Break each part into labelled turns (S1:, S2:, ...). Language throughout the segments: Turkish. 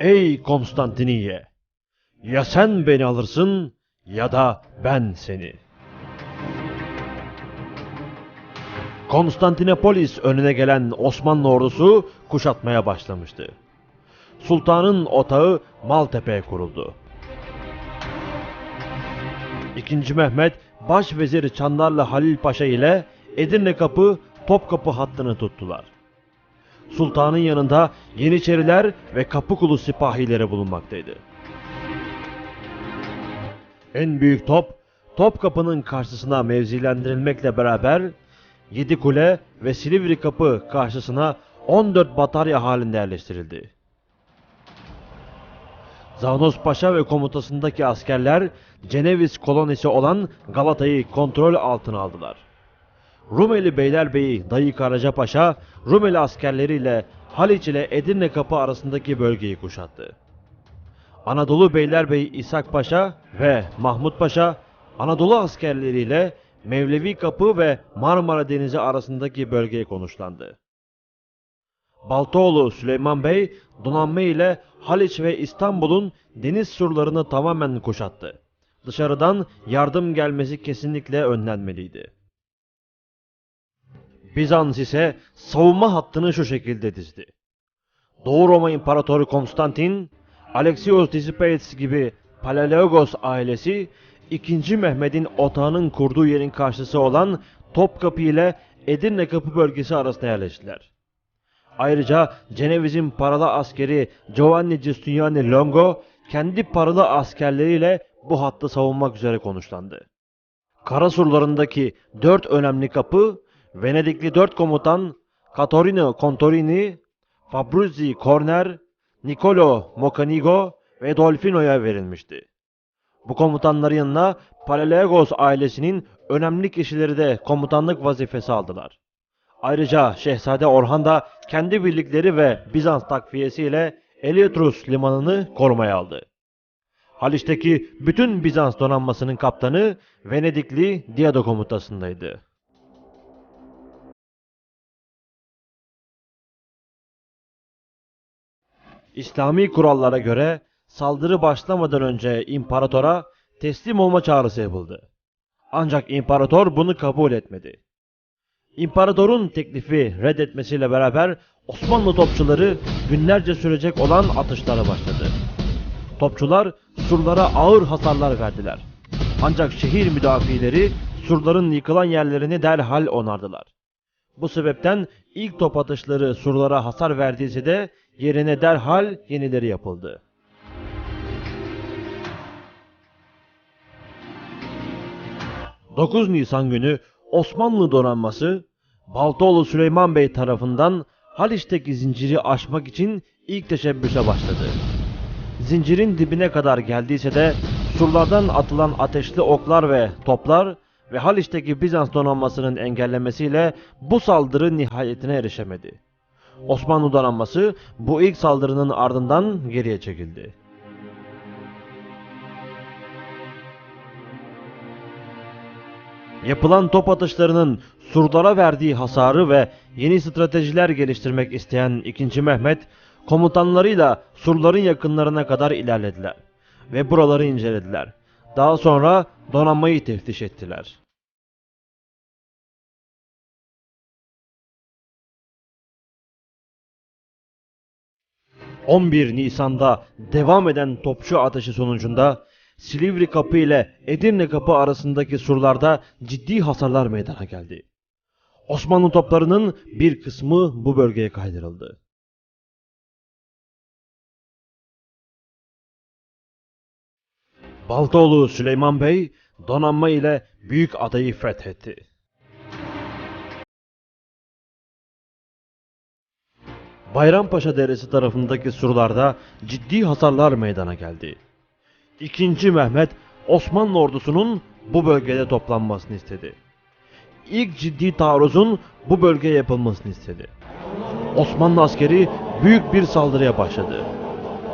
S1: Ey Konstantiniye! Ya sen beni alırsın ya da ben seni. Konstantinopolis önüne gelen Osmanlı ordusu kuşatmaya başlamıştı. Sultanın otağı Maltepe'ye kuruldu. İkinci Mehmet Başveziri Çandarlı Halil Paşa ile Edirne Kapı Topkapı hattını tuttular. Sultanın yanında Yeniçeriler ve Kapıkulu sipahileri bulunmaktaydı. En büyük top Topkapı'nın karşısına mevzilendirilmekle beraber Yedikule ve Silivri Kapı karşısına 14 batarya halinde yerleştirildi. Zanos Paşa ve komutasındaki askerler Ceneviz kolonisi olan Galata'yı kontrol altına aldılar. Rumeli Beylerbeyi Dayı Karaca Paşa Rumeli askerleriyle Haliç ile Edirne Kapı arasındaki bölgeyi kuşattı. Anadolu Beylerbeyi İshak Paşa ve Mahmut Paşa Anadolu askerleriyle Mevlevi Kapı ve Marmara Denizi arasındaki bölgeye konuşlandı. Baltoğlu Süleyman Bey donanma ile Haliç ve İstanbul'un deniz surlarını tamamen kuşattı. Dışarıdan yardım gelmesi kesinlikle önlenmeliydi. Bizans ise savunma hattını şu şekilde dizdi. Doğu Roma İmparatoru Konstantin, Alexios Disipates gibi Palaiologos ailesi 2. Mehmet'in otağının kurduğu yerin karşısı olan Topkapı ile Edirne Kapı bölgesi arasında yerleştiler. Ayrıca Ceneviz'in paralı askeri Giovanni Giustiniani Longo kendi paralı askerleriyle bu hattı savunmak üzere konuşlandı. Kara surlarındaki dört önemli kapı Venedikli dört komutan Catorino Contorini, Fabruzzi Corner, Niccolo Mocanigo ve Dolfino'ya verilmişti. Bu komutanların yanına Palaiologos ailesinin önemli kişileri de komutanlık vazifesi aldılar. Ayrıca Şehzade Orhan da kendi birlikleri ve Bizans takviyesiyle Eleutrus limanını korumaya aldı. Haliç'teki bütün Bizans donanmasının kaptanı Venedikli Diado komutasındaydı. İslami kurallara göre saldırı başlamadan önce imparatora teslim olma çağrısı yapıldı. Ancak imparator bunu kabul etmedi. İmparatorun teklifi reddetmesiyle beraber Osmanlı topçuları günlerce sürecek olan atışlara başladı. Topçular surlara ağır hasarlar verdiler. Ancak şehir müdafileri surların yıkılan yerlerini derhal onardılar. Bu sebepten ilk top atışları surlara hasar verdiyse de yerine derhal yenileri yapıldı. ...9 Nisan günü Osmanlı donanması Baltoğlu Süleyman Bey tarafından Haliç'teki zinciri aşmak için ilk teşebbüse başladı. Zincirin dibine kadar geldiyse de surlardan atılan ateşli oklar ve toplar ve Haliç'teki Bizans donanmasının engellemesiyle bu saldırı nihayetine erişemedi. Osmanlı donanması bu ilk saldırının ardından geriye çekildi. Yapılan top atışlarının surlara verdiği hasarı ve yeni stratejiler geliştirmek isteyen 2. Mehmet komutanlarıyla surların yakınlarına kadar ilerlediler ve buraları incelediler. Daha sonra donanmayı teftiş ettiler. ...11 Nisan'da devam eden topçu ateşi sonucunda Silivri Kapı ile Edirne Kapı arasındaki surlarda ciddi hasarlar meydana geldi. Osmanlı toplarının bir kısmı bu bölgeye kaydırıldı. Baltoğlu Süleyman Bey donanma ile büyük adayı fethetti. Bayrampaşa Deresi tarafındaki surlarda ciddi hasarlar meydana geldi. İkinci Mehmet Osmanlı ordusunun bu bölgede toplanmasını istedi. İlk ciddi taarruzun bu bölgeye yapılmasını istedi. Osmanlı askeri büyük bir saldırıya başladı.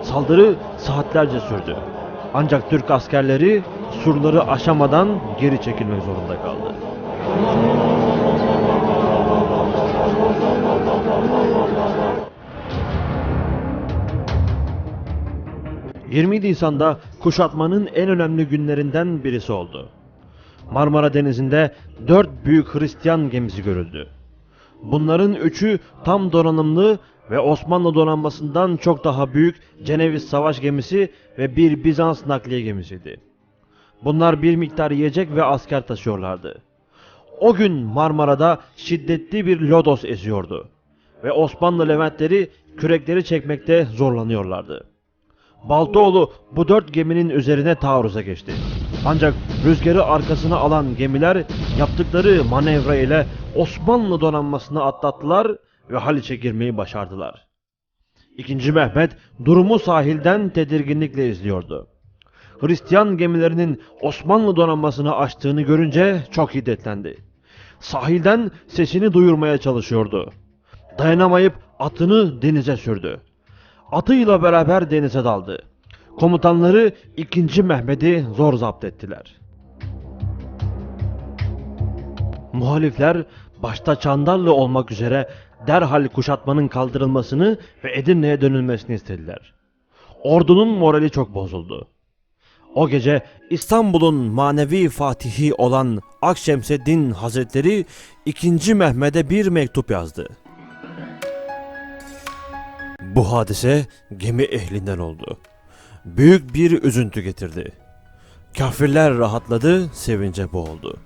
S1: Saldırı saatlerce sürdü. Ancak Türk askerleri surları aşamadan geri çekilmek zorunda kaldı. 20 Nisan'da kuşatmanın en önemli günlerinden birisi oldu. Marmara Denizi'nde dört büyük Hristiyan gemisi görüldü. Bunların üçü tam donanımlı ve Osmanlı donanmasından çok daha büyük Ceneviz savaş gemisi ve bir Bizans nakliye gemisiydi. Bunlar bir miktar yiyecek ve asker taşıyorlardı. O gün Marmara'da şiddetli bir lodos esiyordu ve Osmanlı Leventleri kürekleri çekmekte zorlanıyorlardı. Baltoğlu bu dört geminin üzerine taarruza geçti. Ancak rüzgarı arkasına alan gemiler yaptıkları manevra ile Osmanlı donanmasını atlattılar ve Haliç'e girmeyi başardılar. İkinci Mehmet durumu sahilden tedirginlikle izliyordu. Hristiyan gemilerinin Osmanlı donanmasını açtığını görünce çok hiddetlendi. Sahilden sesini duyurmaya çalışıyordu. Dayanamayıp atını denize sürdü. Atıyla beraber denize daldı. Komutanları 2. Mehmet'i zor zapt ettiler. Muhalifler başta Çandarlı olmak üzere derhal kuşatmanın kaldırılmasını ve Edirne'ye dönülmesini istediler. Ordunun morali çok bozuldu. O gece İstanbul'un manevi fatihi olan Akşemseddin Hazretleri 2. Mehmet'e bir mektup yazdı. Bu hadise gemi ehlinden oldu. Büyük bir üzüntü getirdi. Kafirler rahatladı, sevince boğuldu.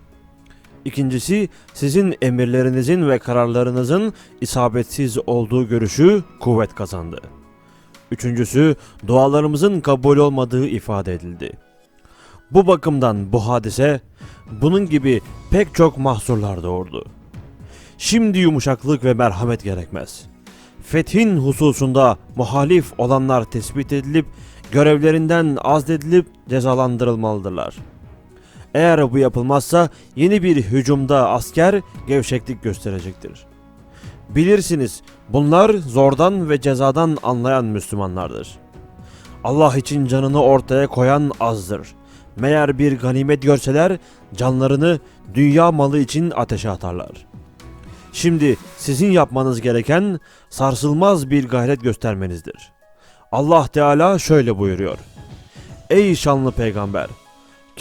S1: İkincisi, sizin emirlerinizin ve kararlarınızın isabetsiz olduğu görüşü kuvvet kazandı. Üçüncüsü, dualarımızın kabul olmadığı ifade edildi. Bu bakımdan bu hadise, bunun gibi pek çok mahsurlar doğurdu. Şimdi yumuşaklık ve merhamet gerekmez. Fethin hususunda muhalif olanlar tespit edilip, görevlerinden azledilip cezalandırılmalıdırlar. Eğer bu yapılmazsa yeni bir hücumda asker gevşeklik gösterecektir. Bilirsiniz bunlar zordan ve cezadan anlayan Müslümanlardır. Allah için canını ortaya koyan azdır. Meğer bir ganimet görseler canlarını dünya malı için ateşe atarlar. Şimdi sizin yapmanız gereken sarsılmaz bir gayret göstermenizdir. Allah Teala şöyle buyuruyor. Ey şanlı peygamber!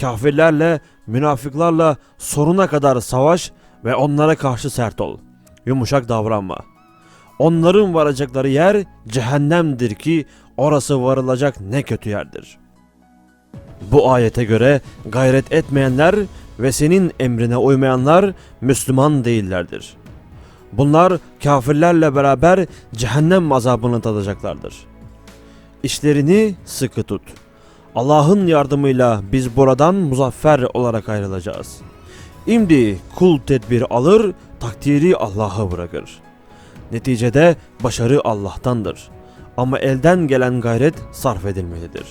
S1: Kafirlerle, münafıklarla sonuna kadar savaş ve onlara karşı sert ol. Yumuşak davranma. Onların varacakları yer cehennemdir ki orası varılacak ne kötü yerdir. Bu ayete göre gayret etmeyenler ve senin emrine uymayanlar Müslüman değillerdir. Bunlar kafirlerle beraber cehennem azabını tadacaklardır. İşlerini sıkı tut. Allah'ın yardımıyla biz buradan muzaffer olarak ayrılacağız. İmdi kul tedbir alır, takdiri Allah'a bırakır. Neticede başarı Allah'tandır. Ama elden gelen gayret sarf edilmelidir.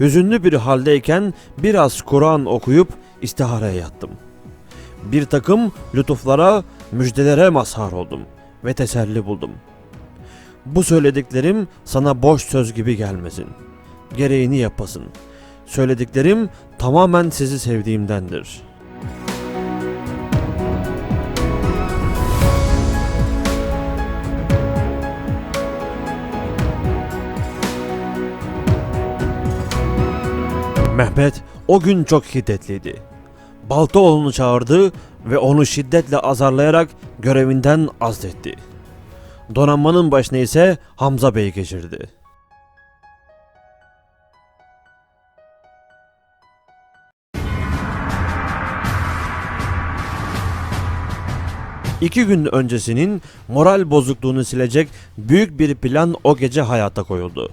S1: Hüzünlü bir haldeyken biraz Kur'an okuyup istihareye yattım. Bir takım lütuflara, müjdelere mazhar oldum ve teselli buldum. Bu söylediklerim sana boş söz gibi gelmesin. Gereğini yapasın. Söylediklerim tamamen sizi sevdiğimdendir. Mehmet o gün çok şiddetliydi. Baltaoğlu'nu çağırdı ve onu şiddetle azarlayarak görevinden azletti. Donanmanın başına ise Hamza Bey geçirdi. İki gün öncesinin moral bozukluğunu silecek büyük bir plan o gece hayata koyuldu.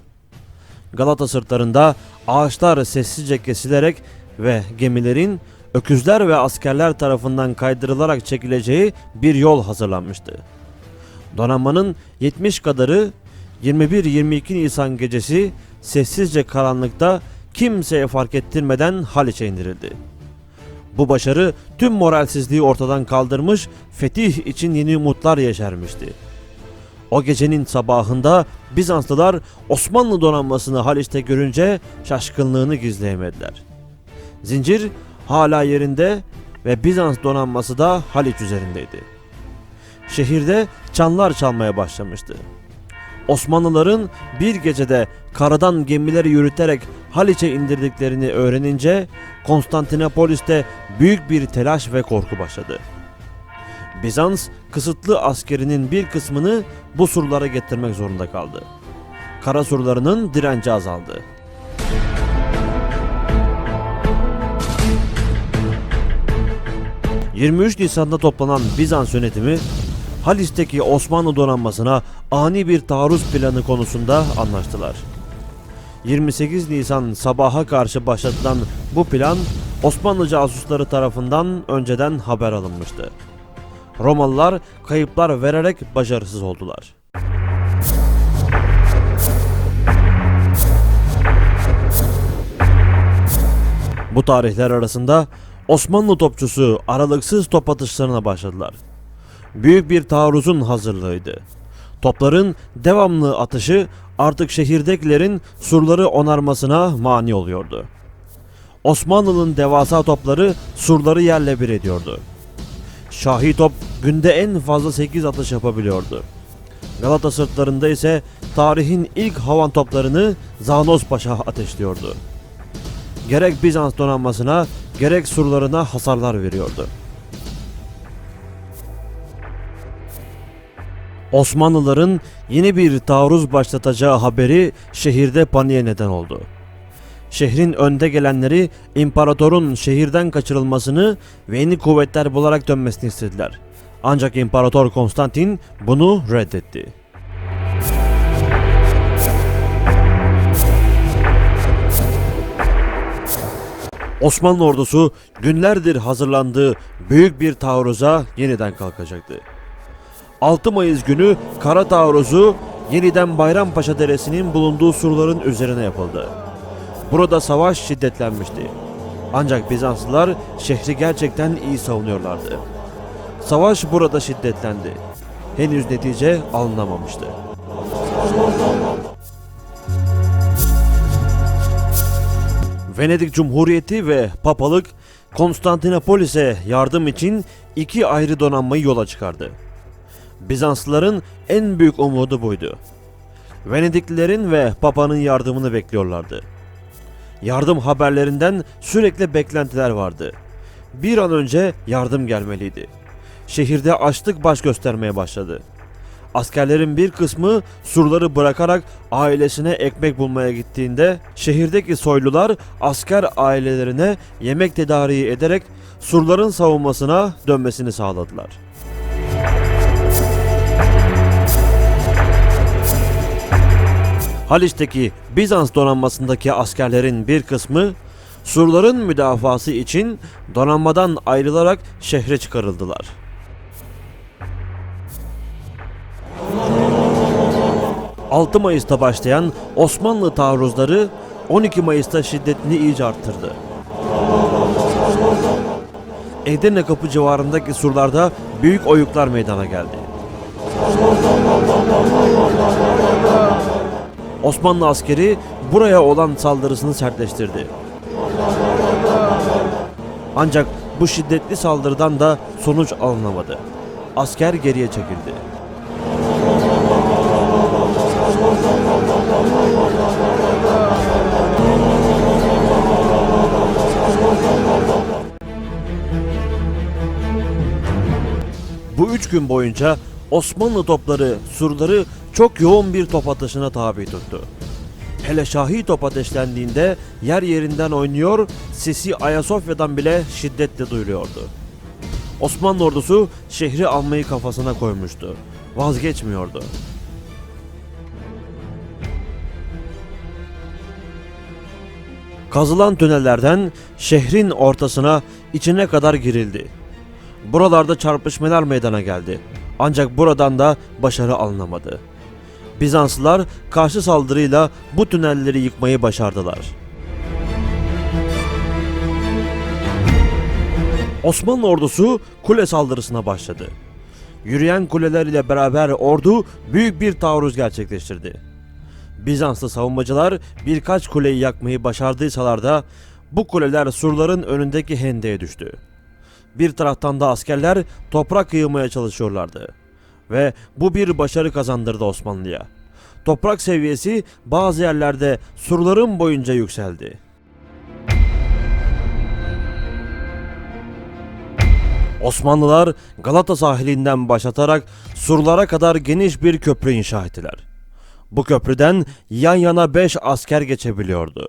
S1: Galata sırtlarında ağaçlar sessizce kesilerek ve gemilerin öküzler ve askerler tarafından kaydırılarak çekileceği bir yol hazırlanmıştı. Donanmanın 70 kadarı 21-22 Nisan gecesi sessizce karanlıkta kimseye fark ettirmeden Haliç'e indirildi. Bu başarı tüm moralsizliği ortadan kaldırmış, fetih için yeni umutlar yeşermişti. O gecenin sabahında Bizanslılar Osmanlı donanmasını Haliç'te görünce şaşkınlığını gizleyemediler. Zincir hala yerinde ve Bizans donanması da Haliç üzerindeydi. Şehirde çanlar çalmaya başlamıştı. Osmanlıların bir gecede karadan gemileri yürüterek Haliç'e indirdiklerini öğrenince Konstantinopolis'te büyük bir telaş ve korku başladı. Bizans kısıtlı askerinin bir kısmını bu surlara getirmek zorunda kaldı. Kara surlarının direnci azaldı. ...23 Nisan'da toplanan Bizans yönetimi... ...Halis'teki Osmanlı donanmasına ani bir taarruz planı konusunda anlaştılar. 28 Nisan sabaha karşı başlatılan bu plan... ...Osmanlı casusları tarafından önceden haber alınmıştı. Romalılar kayıplar vererek başarısız oldular. Bu tarihler arasında Osmanlı topçusu aralıksız top atışlarına başladılar. Büyük bir taarruzun hazırlığıydı. Topların devamlı atışı artık şehirdekilerin surları onarmasına mani oluyordu. Osmanlı'nın devasa topları surları yerle bir ediyordu. Şahi top günde en fazla 8 atış yapabiliyordu. Galata sırtlarında ise tarihin ilk havan toplarını Zanos Paşa ateşliyordu. Gerek Bizans donanmasına gerek surlarına hasarlar veriyordu. Osmanlıların yeni bir taarruz başlatacağı haberi şehirde paniğe neden oldu. Şehrin önde gelenleri imparatorun şehirden kaçırılmasını ve yeni kuvvetler bularak dönmesini istediler. Ancak İmparator Konstantin bunu reddetti. Osmanlı ordusu günlerdir hazırlandığı büyük bir taarruza yeniden kalkacaktı. 6 Mayıs günü kara taarruzu yeniden Bayrampaşa Deresi'nin bulunduğu surların üzerine yapıldı. Burada savaş şiddetlenmişti. Ancak Bizanslılar şehri gerçekten iyi savunuyorlardı. Savaş burada şiddetlendi. Henüz netice alınamamıştı. Venedik Cumhuriyeti ve Papalık Konstantinopolis'e yardım için iki ayrı donanmayı yola çıkardı. Bizanslıların en büyük umudu buydu. Venediklilerin ve Papa'nın yardımını bekliyorlardı. Yardım haberlerinden sürekli beklentiler vardı. Bir an önce yardım gelmeliydi. Şehirde açlık baş göstermeye başladı. Askerlerin bir kısmı surları bırakarak ailesine ekmek bulmaya gittiğinde şehirdeki soylular asker ailelerine yemek tedariği ederek surların savunmasına dönmesini sağladılar. Haliç'teki Bizans donanmasındaki askerlerin bir kısmı surların müdafası için donanmadan ayrılarak şehre çıkarıldılar. ...6 Mayıs'ta başlayan Osmanlı taarruzları 12 Mayıs'ta şiddetini iyice arttırdı. Edirne Kapı civarındaki surlarda büyük oyuklar meydana geldi. Osmanlı askeri buraya olan saldırısını sertleştirdi. Ancak bu şiddetli saldırıdan da sonuç alınamadı. Asker geriye çekildi. Bu üç gün boyunca Osmanlı topları surları çok yoğun bir top atışına tabi tuttu. Hele Şahi top ateşlendiğinde yer yerinden oynuyor, sesi Ayasofya'dan bile şiddetle duyuluyordu. Osmanlı ordusu şehri almayı kafasına koymuştu. Vazgeçmiyordu. Kazılan tünellerden şehrin ortasına içine kadar girildi. Buralarda çarpışmalar meydana geldi. Ancak buradan da başarı alınamadı. Bizanslılar karşı saldırıyla bu tünelleri yıkmayı başardılar. Osmanlı ordusu kule saldırısına başladı. Yürüyen kuleler ile beraber ordu büyük bir taarruz gerçekleştirdi. Bizanslı savunmacılar birkaç kuleyi yakmayı başardıysalar da bu kuleler surların önündeki hendeye düştü. Bir taraftan da askerler toprak yığmaya çalışıyorlardı. Ve bu bir başarı kazandırdı Osmanlı'ya. toprak seviyesi bazı yerlerde surların boyunca yükseldi. Osmanlılar Galata sahilinden başlatarak surlara kadar geniş bir köprü inşa ettiler. Bu köprüden yan yana 5 asker geçebiliyordu.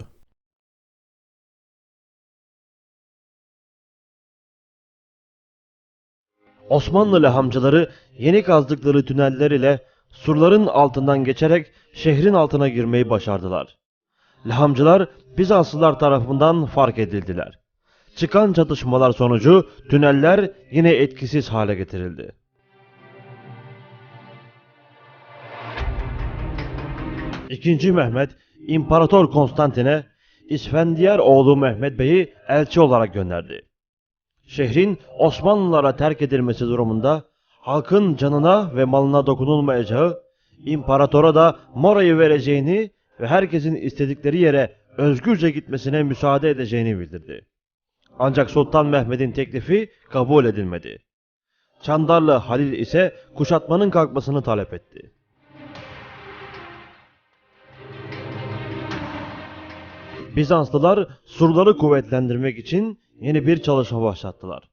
S1: Osmanlı lahamcıları yeni kazdıkları tüneller ile surların altından geçerek şehrin altına girmeyi başardılar. Lahamcılar Bizanslılar tarafından fark edildiler. Çıkan çatışmalar sonucu tüneller yine etkisiz hale getirildi. İkinci Mehmet, İmparator Konstantin'e İsfendiyar oğlu Mehmet Bey'i elçi olarak gönderdi. Şehrin Osmanlılara terk edilmesi durumunda halkın canına ve malına dokunulmayacağı, imparatora da morayı vereceğini ve herkesin istedikleri yere özgürce gitmesine müsaade edeceğini bildirdi. Ancak Sultan Mehmet'in teklifi kabul edilmedi. Çandarlı Halil ise kuşatmanın kalkmasını talep etti. Bizanslılar surları kuvvetlendirmek için yeni bir çalışma başlattılar.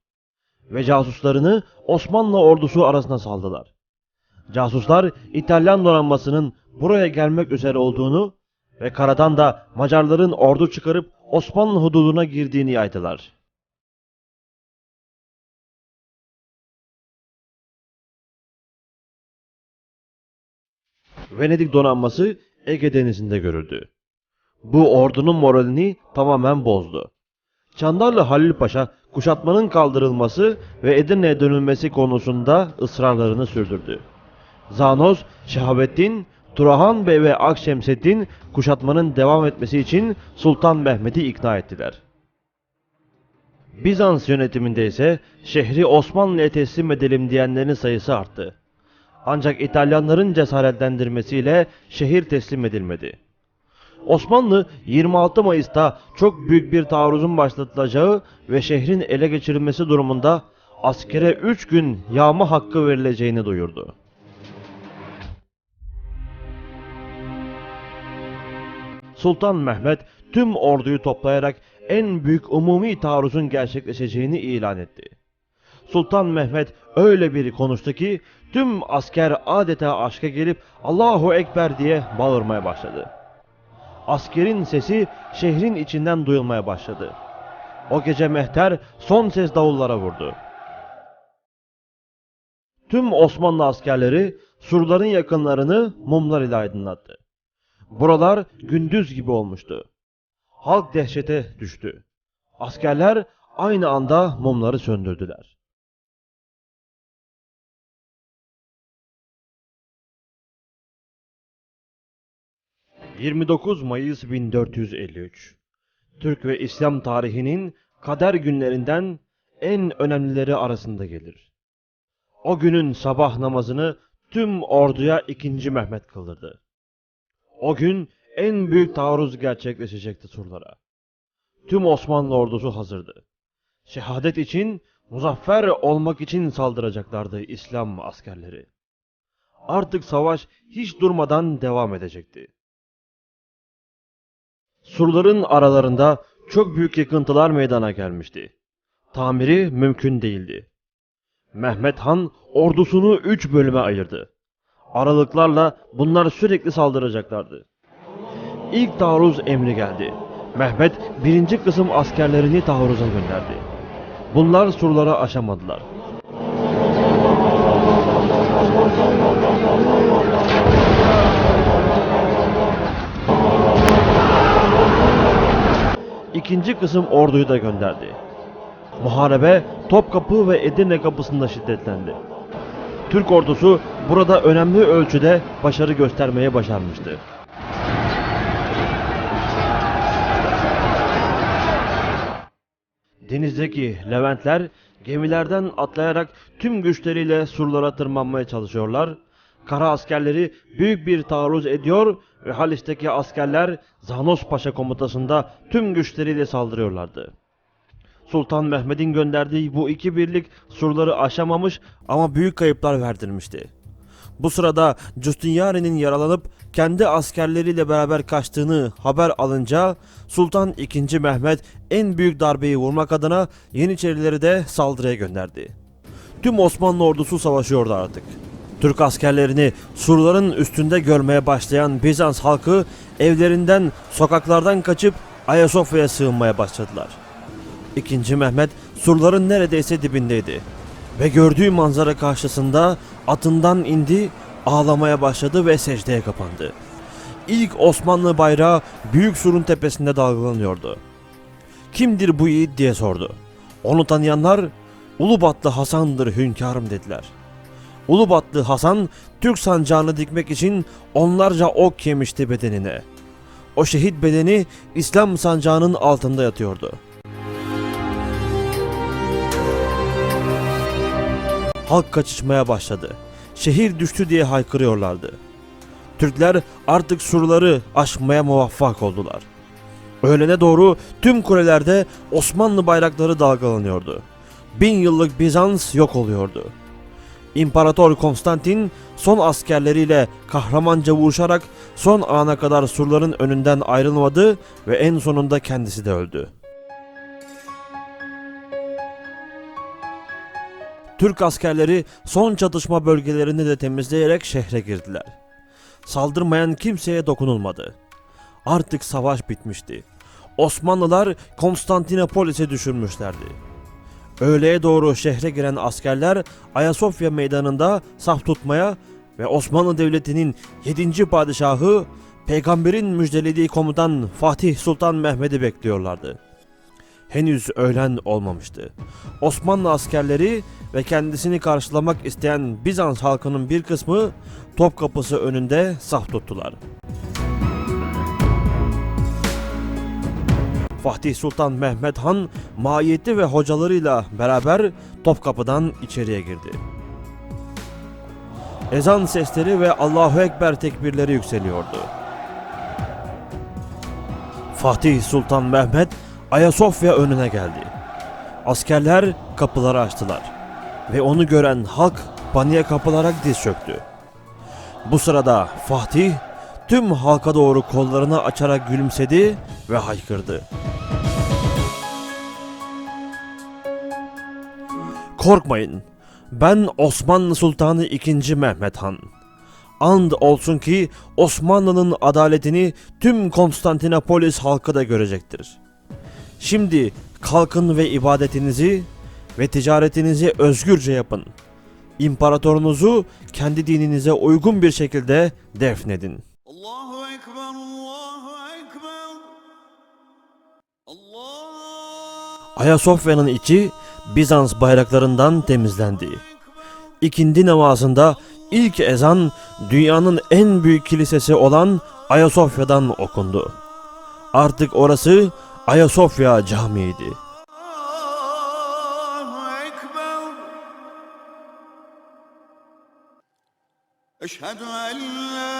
S1: Ve casuslarını Osmanlı ordusu arasına saldılar. Casuslar İtalyan donanmasının buraya gelmek üzere olduğunu ve karadan da Macarların ordu çıkarıp Osmanlı hududuna girdiğini yaydılar. Venedik donanması Ege Denizi'nde görüldü. Bu ordunun moralini tamamen bozdu. Çandarlı Halil Paşa kuşatmanın kaldırılması ve Edirne'ye dönülmesi konusunda ısrarlarını sürdürdü. Zanoz, Şehabettin, Turahan Bey ve Akşemseddin kuşatmanın devam etmesi için Sultan Mehmet'i ikna ettiler. Bizans yönetiminde ise şehri Osmanlı'ya teslim edelim diyenlerin sayısı arttı. Ancak İtalyanların cesaretlendirmesiyle şehir teslim edilmedi. Osmanlı 26 Mayıs'ta çok büyük bir taarruzun başlatılacağı ve şehrin ele geçirilmesi durumunda askere 3 gün yağma hakkı verileceğini duyurdu. Sultan Mehmet tüm orduyu toplayarak en büyük umumi taarruzun gerçekleşeceğini ilan etti. Sultan Mehmet öyle bir konuştu ki tüm asker adeta aşka gelip Allahu Ekber diye bağırmaya başladı. Askerin sesi şehrin içinden duyulmaya başladı. O gece mehter son ses davullara vurdu. Tüm Osmanlı askerleri surların yakınlarını mumlar ile aydınlattı. Buralar gündüz gibi olmuştu. Halk dehşete düştü. Askerler aynı anda mumları söndürdüler. ...29 Mayıs 1453... ...Türk ve İslam tarihinin kader günlerinden en önemlileri arasında gelir. O günün sabah namazını tüm orduya 2. Mehmet kıldırdı. O gün en büyük taarruz gerçekleşecekti surlara. Tüm Osmanlı ordusu hazırdı. Şehadet için, muzaffer olmak için saldıracaklardı İslam askerleri. Artık savaş hiç durmadan devam edecekti. Surların aralarında çok büyük yıkıntılar meydana gelmişti. Tamiri mümkün değildi. Mehmet Han ordusunu üç bölüme ayırdı. Aralıklarla bunlar sürekli saldıracaklardı. İlk taarruz emri geldi. Mehmet birinci kısım askerlerini taarruza gönderdi. Bunlar surları aşamadılar. İkinci kısım orduyu da gönderdi. Muharebe Topkapı ve Edirne kapısında şiddetlendi. Türk ordusu burada önemli ölçüde başarı göstermeye başarmıştı. Denizdeki Leventler gemilerden atlayarak tüm güçleriyle surlara tırmanmaya çalışıyorlar. Kara askerleri büyük bir taarruz ediyor ve Haliç'teki askerler Zanos Paşa komutasında tüm güçleriyle saldırıyorlardı. Sultan Mehmet'in gönderdiği bu iki birlik surları aşamamış ama büyük kayıplar verdirmişti. Bu sırada Justiniani'nin yaralanıp kendi askerleriyle beraber kaçtığını haber alınca Sultan II. Mehmet en büyük darbeyi vurmak adına Yeniçerileri de saldırıya gönderdi. Tüm Osmanlı ordusu savaşıyordu artık. Türk askerlerini surların üstünde görmeye başlayan Bizans halkı evlerinden, sokaklardan kaçıp Ayasofya'ya sığınmaya başladılar. İkinci Mehmet surların neredeyse dibindeydi. Ve gördüğü manzara karşısında atından indi, ağlamaya başladı ve secdeye kapandı. İlk Osmanlı bayrağı büyük surun tepesinde dalgalanıyordu. Kimdir bu yiğit diye sordu. Onu tanıyanlar Ulubatlı Hasan'dır hünkârım dediler. Ulubatlı Hasan Türk sancağını dikmek için onlarca ok yemişti bedenine. O şehit bedeni İslam sancağının altında yatıyordu. Halk kaçışmaya başladı. Şehir düştü diye haykırıyorlardı. Türkler artık surları aşmaya muvaffak oldular. Öğlene doğru tüm kulelerde Osmanlı bayrakları dalgalanıyordu. Bin yıllık Bizans yok oluyordu. İmparator Konstantin son askerleriyle kahramanca vuruşarak son ana kadar surların önünden ayrılmadı ve en sonunda kendisi de öldü. Türk askerleri son çatışma bölgelerini de temizleyerek şehre girdiler. Saldırmayan kimseye dokunulmadı. Artık savaş bitmişti. Osmanlılar Konstantinopolis'i düşürmüşlerdi. Öğleye doğru şehre giren askerler Ayasofya meydanında saf tutmaya ve Osmanlı Devleti'nin 7. padişahı peygamberin müjdelediği komutan Fatih Sultan Mehmet'i bekliyorlardı. Henüz öğlen olmamıştı. Osmanlı askerleri ve kendisini karşılamak isteyen Bizans halkının bir kısmı Topkapısı önünde saf tuttular. Fatih Sultan Mehmet Han mahiyeti ve hocalarıyla beraber Topkapı'dan içeriye girdi. Ezan sesleri ve Allahu Ekber tekbirleri yükseliyordu. Fatih Sultan Mehmet Ayasofya önüne geldi. Askerler kapıları açtılar ve onu gören halk paniğe kapılarak diz çöktü. Bu sırada Fatih tüm halka doğru kollarını açarak gülümsedi ve haykırdı. Korkmayın. Ben Osmanlı Sultanı II. Mehmet Han. And olsun ki Osmanlı'nın adaletini tüm Konstantinopolis halkı da görecektir. Şimdi kalkın ve ibadetinizi ve ticaretinizi özgürce yapın. İmparatorunuzu kendi dininize uygun bir şekilde defnedin.
S2: Allahu Ekber, Allahu Ekber. Allah.
S1: Ayasofya'nın içi Bizans bayraklarından temizlendi. İkindi namazında ilk ezan dünyanın en büyük kilisesi olan Ayasofya'dan okundu. Artık orası Ayasofya Camii'ydi.
S2: Eşhedü en la